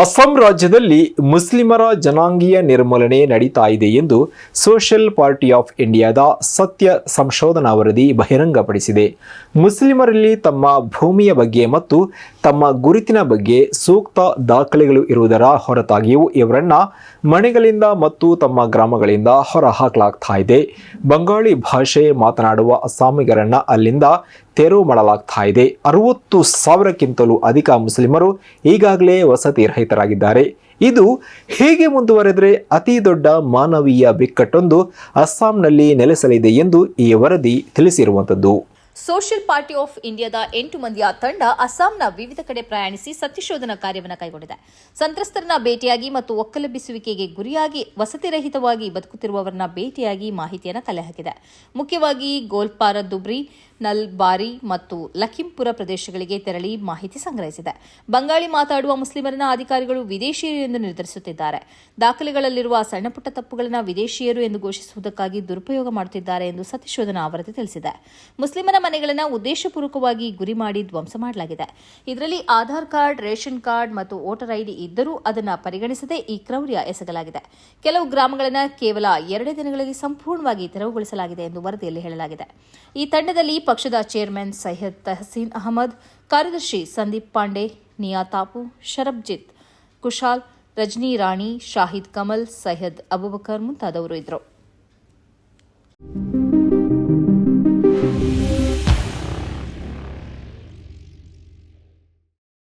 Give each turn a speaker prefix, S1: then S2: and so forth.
S1: ಅಸ್ಸಾಂ ರಾಜ್ಯದಲ್ಲಿ ಮುಸ್ಲಿಮರ ಜನಾಂಗೀಯ ನಿರ್ಮೂಲನೆ ನಡೀತಾ ಇದೆ ಎಂದು ಸೋಷಿಯಲ್ ಪಾರ್ಟಿ ಆಫ್ ಇಂಡಿಯಾದ ಸತ್ಯ ಸಂಶೋಧನಾ ವರದಿ ಬಹಿರಂಗಪಡಿಸಿದೆ. ಮುಸ್ಲಿಮರಲ್ಲಿ ತಮ್ಮ ಭೂಮಿಯ ಬಗ್ಗೆ ಮತ್ತು ತಮ್ಮ ಗುರುತಿನ ಬಗ್ಗೆ ಸೂಕ್ತ ದಾಖಲೆಗಳು ಇರುವುದರ ಹೊರತಾಗಿಯೂ ಇವರನ್ನ ಮನೆಗಳಿಂದ ಮತ್ತು ತಮ್ಮ ಗ್ರಾಮಗಳಿಂದ ಹೊರಹಾಕಲಾಗ್ತಾ ಇದೆ. ಬಂಗಾಳಿ ಭಾಷೆ ಮಾತನಾಡುವ ಅಸ್ಸಾಮಿಗರನ್ನ ಅಲ್ಲಿಂದ ತೆರವು ಮಾಡಲಾಗ್ತಾ ಇದೆ. ಅರವತ್ತು ಸಾವಿರಕ್ಕಿಂತಲೂ ಅಧಿಕ ಮುಸ್ಲಿಮರು ಈಗಾಗಲೇ ವಸತಿ ರಹಿತರಾಗಿದ್ದಾರೆ. ಇದು ಹೇಗೆ ಮುಂದುವರೆದರೆ ಅತಿ ದೊಡ್ಡ ಮಾನವೀಯ ಬಿಕ್ಕಟ್ಟೊಂದು ಅಸ್ಸಾಂನಲ್ಲಿ ನೆಲೆಸಲಿದೆ ಎಂದು ಈ ವರದಿ ತಿಳಿಸಿರುವಂಥದ್ದು.
S2: ಸೋಷಿಯಲ್ ಪಾರ್ಟಿ ಆಫ್ ಇಂಡಿಯಾದ ಎಂಟು ಮಂದಿಯ ತಂಡ ಅಸ್ಸಾಂನ ವಿವಿಧ ಕಡೆ ಪ್ರಯಾಣಿಸಿ ಸತ್ಯಶೋಧನಾ ಕಾರ್ಯವನ್ನು ಕೈಗೊಂಡಿದೆ. ಸಂತ್ರಸ್ತರನ್ನ ಭೇಟಿಯಾಗಿ ಮತ್ತು ಒಕ್ಕಲೆಬ್ಬಿಸುವಿಕೆಗೆ ಗುರಿಯಾಗಿ ವಸತಿರಹಿತವಾಗಿ ಬದುಕುತ್ತಿರುವವರನ್ನ ಭೇಟಿಯಾಗಿ ಮಾಹಿತಿಯನ್ನು ಕಲೆ ಹಾಕಿದೆ ಮುಖ್ಯವಾಗಿ ಗೋಲ್ಪಾರ, ದುಬ್ರಿ, ನಲ್ಬಾರಿ ಮತ್ತು ಲಖಿಂಪುರ ಪ್ರದೇಶಗಳಿಗೆ ತೆರಳಿ ಮಾಹಿತಿ ಸಂಗ್ರಹಿಸಿದೆ. ಬಂಗಾಳಿ ಮಾತಾಡುವ ಮುಸ್ಲಿಮರನ್ನ ಅಧಿಕಾರಿಗಳು ವಿದೇಶಿಯರು ಎಂದು ನಿರ್ಧರಿಸುತ್ತಿದ್ದಾರೆ. ದಾಖಲೆಗಳಲ್ಲಿರುವ ಸಣ್ಣಪುಟ್ಟ ತಪ್ಪುಗಳನ್ನು ವಿದೇಶಿಯರು ಎಂದು ಘೋಷಿಸುವುದಕ್ಕಾಗಿ ದುರುಪಯೋಗ ಮಾಡುತ್ತಿದ್ದಾರೆ ಎಂದು ಸತ್ಯಶೋಧನಾ ವರದಿ ತಿಳಿಸಿದೆ. ಮುಸ್ಲಿಮರ ಮನೆಗಳನ್ನು ಉದ್ದೇಶಪೂರ್ವಕವಾಗಿ ಗುರಿ ಮಾಡಿ ಧ್ವಂಸ ಮಾಡಲಾಗಿದೆ. ಇದರಲ್ಲಿ ಆಧಾರ್ ಕಾರ್ಡ್, ರೇಷನ್ ಕಾರ್ಡ್ ಮತ್ತು ವೋಟರ್ ಐಡಿ ಇದ್ದರೂ ಅದನ್ನು ಪರಿಗಣಿಸದೆ ಈ ಕ್ರೌರ್ಯ ಎಸಗಲಾಗಿದೆ. ಕೆಲವು ಗ್ರಾಮಗಳನ್ನು ಕೇವಲ ಎರಡೇ ದಿನಗಳಲ್ಲಿ ಸಂಪೂರ್ಣವಾಗಿ ತೆರವುಗೊಳಿಸಲಾಗಿದೆ ಎಂದು ವರದಿಯಲ್ಲಿ ಹೇಳಲಾಗಿದೆ. ಈ ತಂಡದಲ್ಲಿ ಪಕ್ಷದ ಚೇರ್ಮನ್ ಸೈಯದ್ ತಹಸೀನ್ ಅಹಮದ್, ಕಾರ್ಯದರ್ಶಿ ಸಂದೀಪ್ ಪಾಂಡೆ, ನಿಯಾ ತಾಪು, ಶರಬ್ಜಿತ್ ಕುಶಾಲ್, ರಜನಿ ರಾಣಿ, ಶಾಹಿದ್ ಕಮಲ್, ಸೈಯದ್ ಅಬುಬಕರ್ ಮುಂತಾದವರು ಇದ್ದರು.